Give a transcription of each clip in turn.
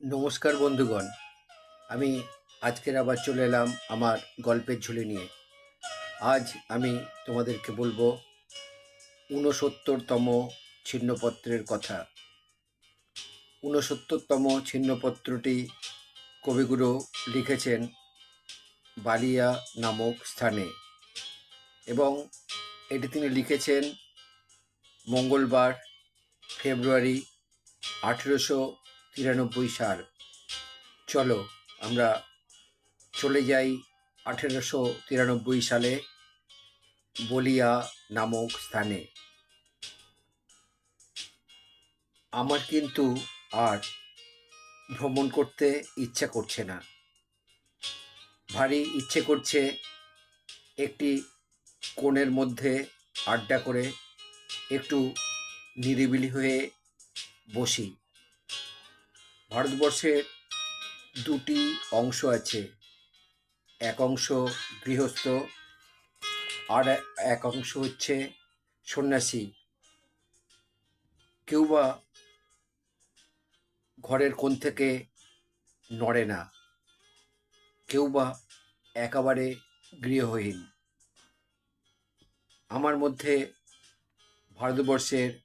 নমস্কার বন্ধুগণ। আমি আজকের আবার চলে এলাম আমার গল্পের ঝুলি নিয়ে। আজ আমি তোমাদেরকে বলব ঊনসত্তরতম ছিন্নপত্রের কথা। ঊনসত্তরতম ছিন্নপত্রটি কবিগুরু লিখেছেন বালিয়া নামক স্থানে এবং এটি তিনি লিখেছেন মঙ্গলবার, ফেব্রুয়ারি আঠেরোশো তিরানব্বই সাল। চলো, আমরা চলে যাই আঠেরোশো তিরানব্বই সালে বলিয়া নামক স্থানে। আমার কিন্তু আর ভ্রমণ করতে ইচ্ছা করছে না। ভারী ইচ্ছে করছে একটি কোণের মধ্যে আড্ডা করে একটু নিরিবিলি হয়ে বসি। ভারতবর্ষের দুটি অংশ আছে। এক অংশ গৃহস্থ, আর এক অংশ হচ্ছে সন্ন্যাসী। কেউ বা ঘরের কোণ থেকে নড়ে না। কেউ বা একেবারে গৃহহীন। আমার মধ্যে ভারতবর্ষের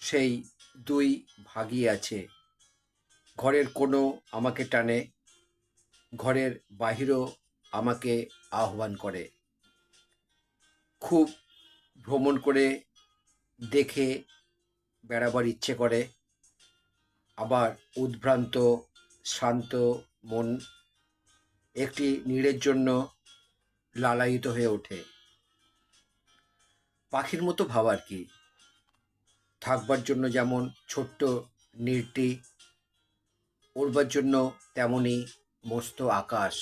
সেই দুই ভাগই আছে। ঘরের কোনো আমাকে টানে, ঘরের বাহিরও আমাকে আহ্বান করে। খুব ভ্রমণ করে দেখে বেড়াবার ইচ্ছে করে। আবার উদ্ভ্রান্ত, শান্ত মন একটি নীড়ের জন্য লালায়িত হয়ে ওঠে। পাখির মতো ভাবার কি। থাকবার জন্য যেমন ছোট্ট নীড়টি উড়বার জন্য তেমনই মস্ত আকাশ।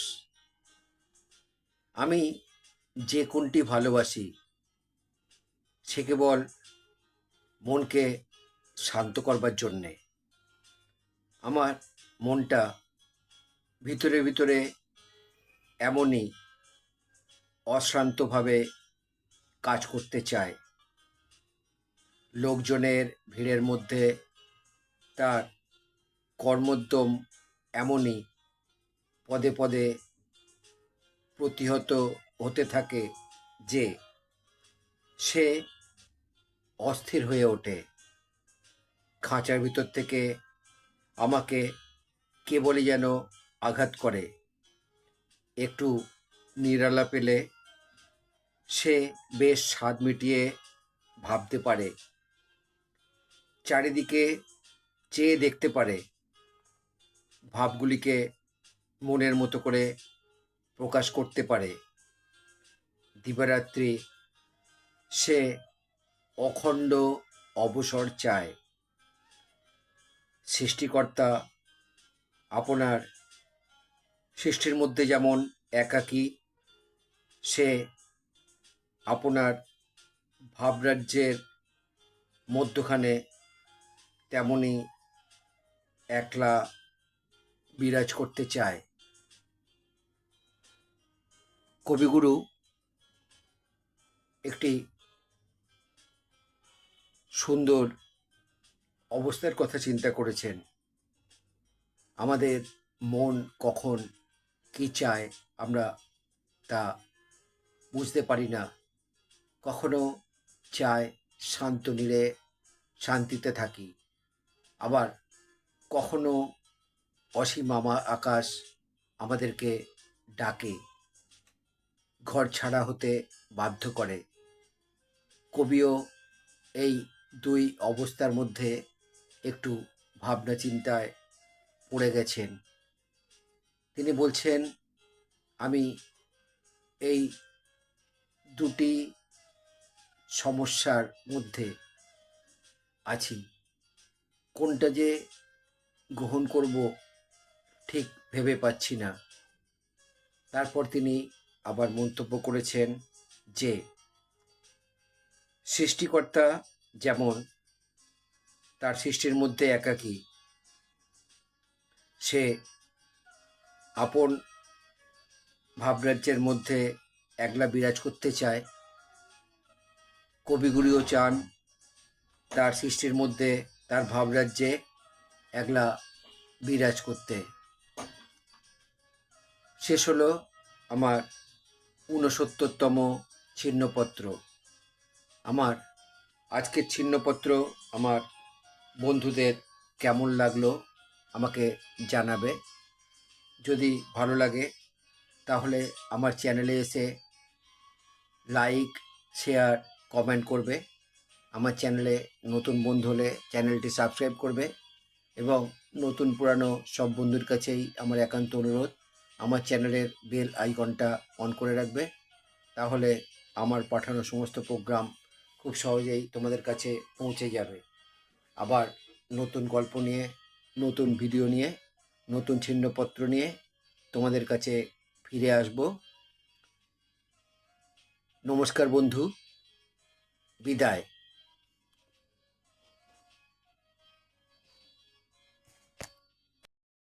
আমি যে কোনটি ভালোবাসি, সে কেবল মনকে শান্ত করবার জন্যে। আমার মনটা ভিতরে ভিতরে এমনই অশ্রান্তভাবে কাজ করতে চায়। লোকজনের ভিড়ের মধ্যে তার কর্মোদ্যম এমনই পদে পদে প্রতিহত হতে থাকে যে সে অস্থির হয়ে ওঠে। খাঁচার ভিতর থেকে আমাকে কেবলই যেন আঘাত করে। একটু নিরালা পেলে সে বেশ স্বাদ মিটিয়ে ভাবতে পারে। চারিদিকে চেয়ে দেখতে পারে। ভাবগুলিকে মনের মতো করে প্রকাশ করতে পারে। দিবারাত্রি সে অখণ্ড অবসর চায়। সৃষ্টিকর্তা আপনার সৃষ্টির মধ্যে যেমন একাকী, সে আপনার ভাবরাজ্যের মধ্যখানে তেমনই একলা বিরাজ করতে চায়। কবিগুরু একটি সুন্দর অবস্থার কথা চিন্তা করেছেন। আমাদের মন কখন কি চায় আমরা তা বুঝতে পারি না। কখনো চায় শান্ত নিরে শান্তিতে থাকি। আবার কখনো অসীম আমা, আকাশ আমাদেরকে ডাকে, ঘর ছাড়া হতে বাধ্য করে। কবিও এই দুই অবস্থার মধ্যে একটু ভাবনা চিন্তায় পড়ে গেছেন। তিনি বলছেন, আমি এই দুটি সমস্যার মধ্যে আছি। কোনটা যে গ্রহণ করব ঠিক ভেবে পাচ্ছি না। তারপর তিনি আবার মন্তব্য করেছেন যে, সৃষ্টিকর্তা যেমন, তার সৃষ্টির মধ্যে একাকী। সে আপন ভাবরাজ্যের মধ্যে একলা বিরাজ করতে চায়। কবিগুলিও চান তার সৃষ্টির মধ্যে তার ভাবরাজ্যে একলা বিরাজ করতে। শেষ হলো আমার ঊনসত্তরতম ছিন্নপত্র। আমার আজকের ছিন্নপত্র আমার বন্ধুদের কেমন লাগল আমাকে জানাবে। যদি ভালো লাগে তাহলে আমার চ্যানেলে এসে লাইক, শেয়ার, কমেন্ট করবে। আমার চ্যানেলে নতুন বন্ধু হলে চ্যানেলটি সাবস্ক্রাইব করবে এবং নতুন পুরানো সব বন্ধুর কাছেই আমার একান্ত অনুরোধ। আমার চ্যানেলের বেল আইকনটা অন করে রাখবে। তাহলে আমার পাঠানো সমস্ত প্রোগ্রাম খুব সহজেই তোমাদের কাছে পৌঁছে যাবে। আবার নতুন গল্প নিয়ে, নতুন ভিডিও নিয়ে, নতুন ছিন্নপত্র নিয়ে তোমাদের কাছে ফিরে আসব। নমস্কার বন্ধু, বিদায়।